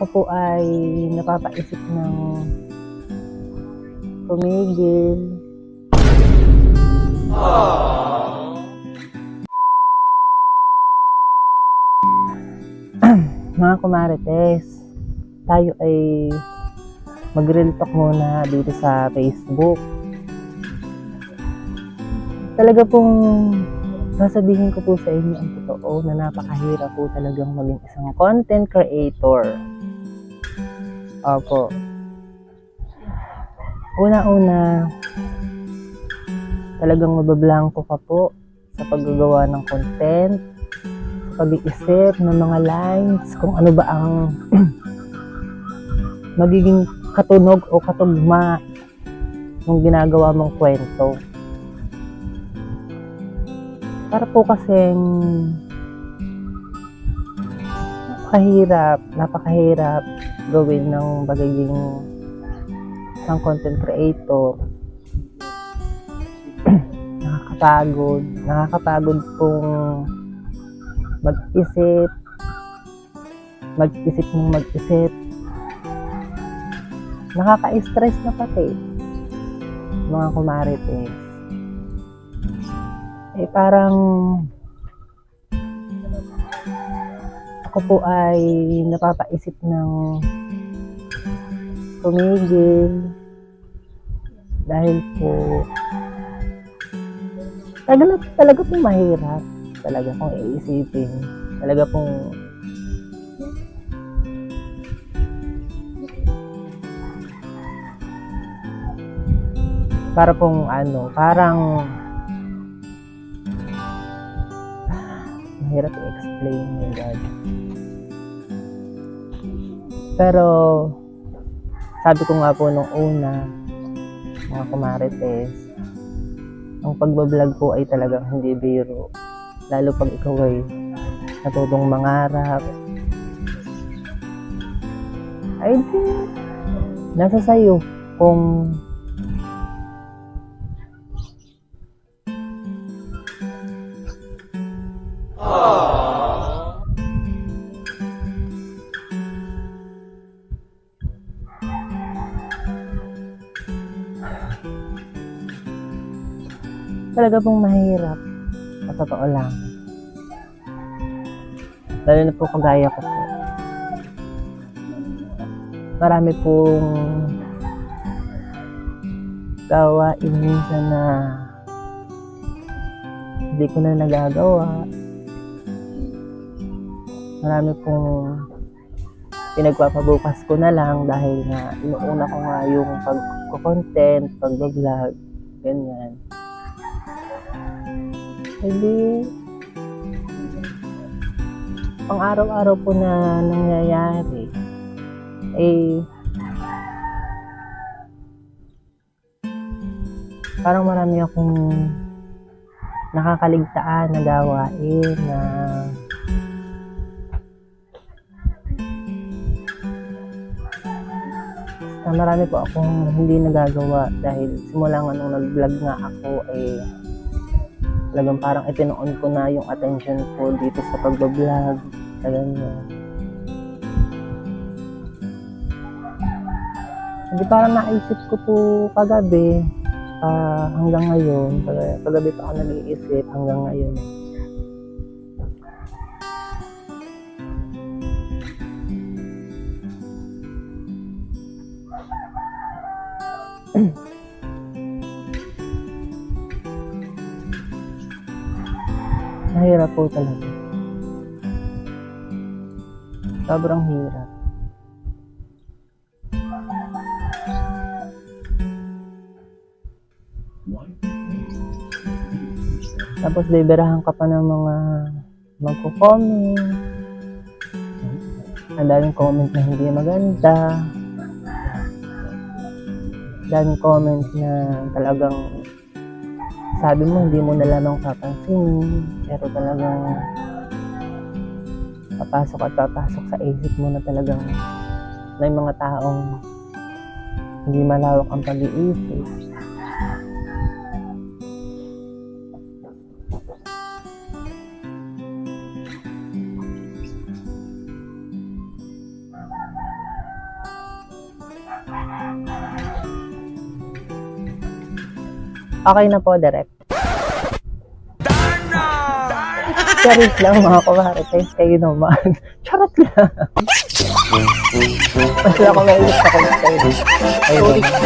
ako po ay napapaisip ng tumigil. Mga kumarites, tayo ay mag-real talk muna dito sa Facebook. Talaga pong sasabihin ko po sa inyo ang totoo na napakahirap po talagang maging isang content creator. Opo. Una-una, talagang mabablangko ka po sa paggagawa ng content, sa pag-iisip ng mga lines, kung ano ba ang magiging katunog o katugma ng ginagawa mong kwento. Para po kasing napakahirap, napakahirap gawin ng pagiging isang content creator. nakakapagod. Nakakapagod pong mag-isip, mag-isip ng mag-isip. Nakaka-stress na pati mga kumarites. Eh parang ako po ay napapaisip ng tumigil dahil po talaga, talaga po mahirap talaga kung iisipin talaga pong para pong ano parang mahirap i-explain my God pero sabi ko nga po nung una mga kumarites ang pagbablog po ay talagang hindi biro. Lalo pag ikaw ay natutong mangarap. Ay di nasa sayo kung talaga pong mahirap. Sa totoo lang. Lalo na po kagaya ko po. Marami pong gawain minsan na hindi ko na nagagawa. Marami pong pinagpapabukas ko na lang dahil nga inuuna ko nga yung pag-content, pag-vlog, ganyan. Hindi, pang araw-araw po na nangyayari, eh, parang marami akong nakakaligtaan na gawain na na marami po akong hindi nagagawa dahil simula nga nung nag-vlog nga ako eh talagang parang itinoon ko na yung attention ko dito sa pagbablog ganyan. Hindi parang naisip ko po kagabi ah, hanggang ngayon, kag- kagabi pa ako nag-iisip hanggang ngayon. Mahirap po talaga. Sobrang hirap. Tapos bibirahan ka pa ng mga magko-comment. Ang daming comment na hindi maganda. Daming comment na talagang sabi mo hindi mo na lamang papansin pero talagang papasok at papasok sa isip mo na talagang may mga taong hindi malawak ang pag-iisip Okay na po, direct. Charot lang mga kumarites, kayo naman. Charot lang. Mas lang ako mailit sa kumarites. Kayo naman.